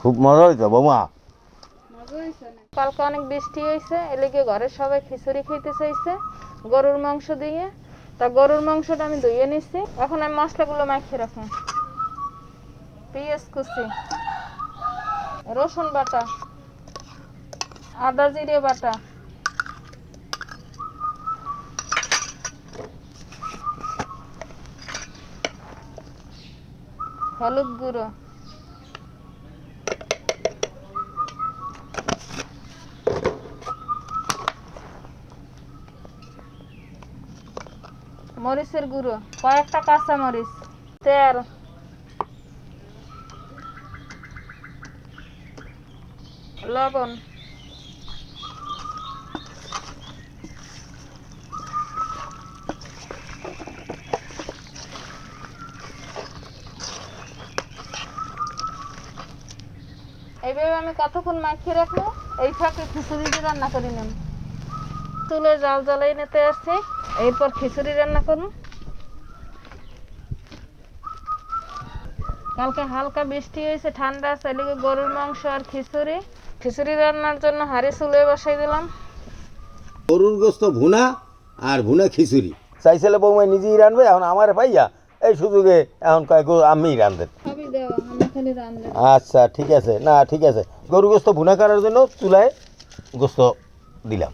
খুব মজা হয়েছে বৌমা? কালকে অনেক বৃষ্টি হয়েছে এদিকে ঘরের সবাই খিচুড়ি খেতে চাইছে, গরুর মাংস দিয়ে। তা গরুর মাংসটা আমি ধুয়ে নিচ্ছি এখন আমি মশলাগুলো মাখিয়ে রাখি পেঁয়াজ কুচি, রসুন বাটা, আদা জিরে বাটা। হলুদ গুঁড়ো। মরিচের গুঁড়ো। কয়েকটা কাঁচা মরিচ তেল। লবণ। এইভাবে আমি কতক্ষণ মাখিয়ে রাখব? এই ফাঁকে খিচুড়ি দিয়ে রান্না করে নেব। চুলে জাল জ্বালাই নিতে আসছি। এরপর খিচুড়ি রান্না করুন কালকে হালকা বৃষ্টি হয়েছে ঠান্ডা চালিয়ে গরুর মাংস আর খিচুড়ি। খিচুড়ি রান্নার জন্য হাঁড়ি চুলে বসাই দিলাম। গরুর গোস্ত ভুনা আর ভুনা খিচুড়ি। চাইছিলে বৌমা নিজেই রানবে এখন আমার পাইয়া এই সুযোগে এখন কয় গো আমিই রান্ধেন আমি খালি রান্না আচ্ছা ঠিক আছে। না ঠিক আছে। গরু গোস্ত ভুনা করার জন্য চুলায় গোস্ত দিলাম।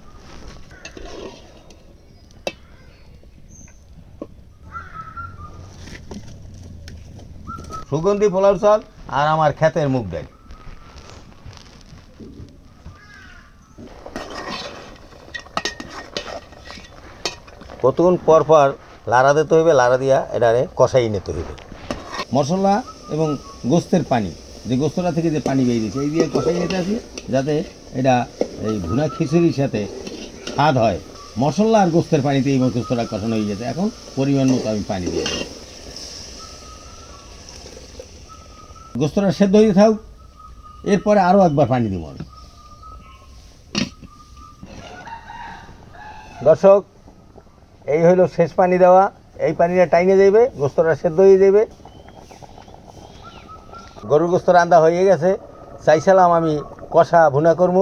সুগন্ধি পোলাও চাল আর আমার ক্ষেতের মুখ ডাল। কতক্ষণ পর পর লাড়া দিতে হইবে, লাড়া দিয়া এটারে কষাই নিতে হইবে। মশলা এবং গোস্তের পানি, যে গোস্তটা থেকে যে পানি বেরিয়ে বেরিয়েছে এই দিয়ে কষাই নিতে আসি, যাতে এটা এই ভুনা খিচুড়ির সাথে স্বাদ হয়। মশলা আর গোস্তের পানিতে এই গোস্তটা কষানো হয়ে গেছে। এখন পরিমাণ মতো আমি পানি দিয়ে দেবো। গোস্তটা সেদ্ধ হয়ে থাক। এরপরে আরও একবার পানি দিব আমি। দর্শক, এই হইল শেষ পানি দেওয়া। এই পানিটা টাইনে যাইবে, গোস্তটা সেদ্ধ হয়ে যাবে গরুর গোস্ত রান্দা হয়ে গেছে। চাইছিলাম আমি কষা ভুনা করব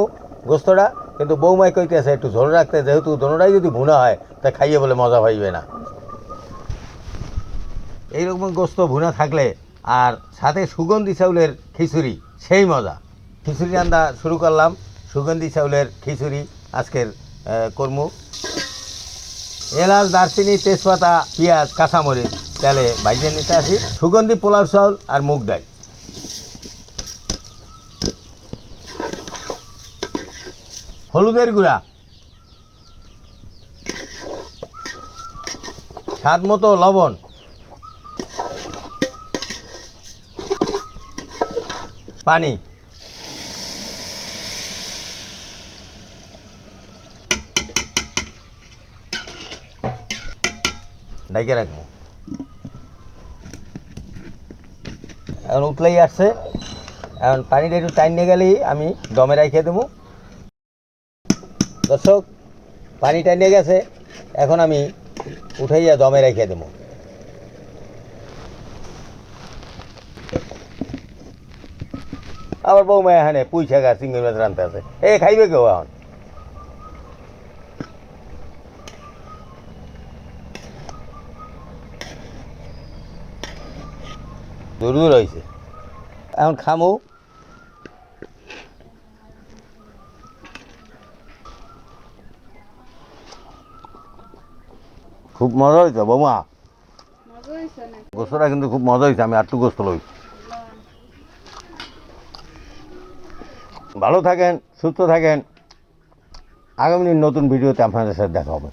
গোস্তটা, কিন্তু বৌমাই কইতেছে, একটু ঝোল রাখতে, যেহেতু দোনোটাই যদি ভুনা হয়, তা খাইয়ে বলে মজা পাইবে না। এইরকম গোস্ত ভুনা থাকলে আর সাথে সুগন্ধি চাউলের খিচুড়ি, সেই মজা। খিচুড়ি রান্না শুরু করলাম, সুগন্ধি চাউলের খিচুড়ি আজকের কর্ম। এলাচ, দারচিনি, তেজপাতা, পেঁয়াজ, কাঁচামরিচ, তেলে ভাইজে নিতে আসি। সুগন্ধি পোলাও চাউল আর মুগ ডাল। হলুদের গুঁড়া। স্বাদ মতো লবণ। পানি। ডাইকে রাখব। এখন উতলাই আসছে। এখন পানিটা একটু টাইম নিয়ে গেলেই আমি দমে রাখে দেবো। দর্শক, পানি টাইনে গেছে। এখন আমি উঠাইয়া দমে রেখে দেবো। আবার বৌমা এখানে পুঁই শাক আর চিংড়ি মাছ রানতে আছে। এ খাইবে কেউ এখন? দূর দূর হয়েছে এখন খামু। খুব মজা হয়েছে বৌমা। গোস্তটা কিন্তু খুব মজা হয়েছে আমি আটটু গোস্ত লই ভালো থাকেন সুস্থ থাকেন। আগামী নতুন ভিডিওতে আপনাদের সাথে দেখা হবে।